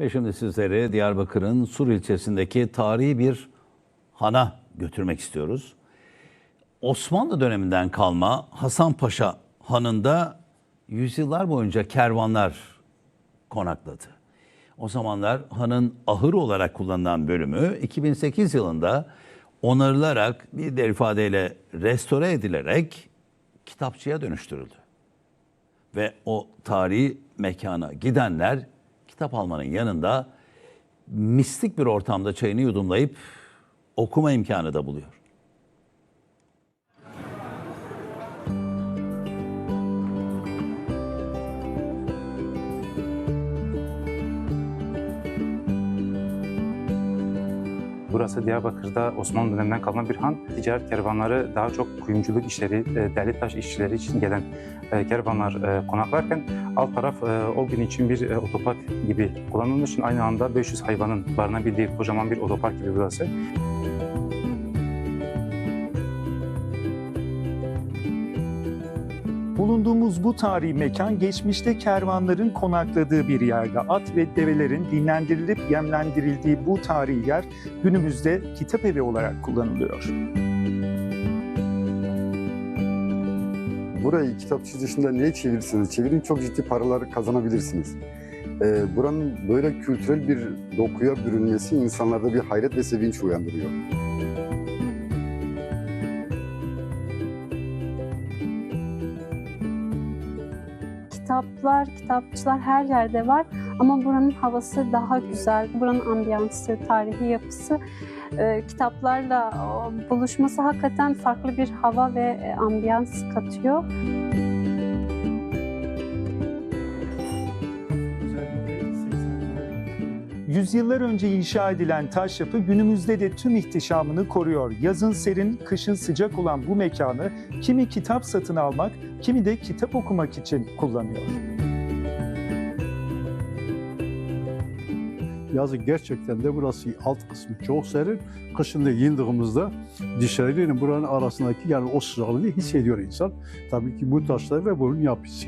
Ve şimdi sizleri Diyarbakır'ın Sur ilçesindeki tarihi bir hana götürmek istiyoruz. Osmanlı döneminden kalma Hasanpaşa Hanı'nda yüzyıllar boyunca kervanlar konakladı. O zamanlar hanın ahır olarak kullanılan bölümü 2008 yılında onarılarak bir diğer ifadeyle restore edilerek kitapçıya dönüştürüldü. Ve o tarihi mekana gidenler kitap almanın yanında mistik bir ortamda çayını yudumlayıp okuma imkanı da buluyor. Burası Diyarbakır'da Osmanlı döneminden kalma bir han. Ticaret kervanları daha çok kuyumculuk işleri, e, deli taş işçileri için gelen e, kervanlar e, konaklarken alt taraf o gün için bir otopark gibi kullanılmış aynı anda 500 hayvanın barınabildiği kocaman bir otopark gibi burası. Bulunduğumuz bu tarihi mekan geçmişte kervanların konakladığı bir yerde. At ve develerin dinlendirilip yemlendirildiği bu tarihi yer günümüzde kitap evi olarak kullanılıyor. Burayı kitapçı dışında neye çevirirseniz çevirin çok ciddi paralar kazanabilirsiniz. Ee, buranın böyle kültürel bir dokuya bürünmesi insanlarda bir hayret ve sevinç uyandırıyor. Kitaplar, kitapçılar her yerde var ama buranın havası daha güzel. Buranın ambiyansı, tarihi yapısı, e, kitaplarla buluşması hakikaten farklı bir hava ve e, ambiyans katıyor. Yüzyıllar önce inşa edilen taş yapı günümüzde de tüm ihtişamını koruyor. Yazın serin, kışın sıcak olan bu mekanı kimi kitap satın almak, kimi de kitap okumak için kullanıyor. Yazın gerçekten de burası alt kısmı çok serin. Kışın da indiğimizde dışarıyla buranın arasındaki yani o sıcaklığı hissediyor insan. Tabii ki bu taşlar ve bunun yapısı.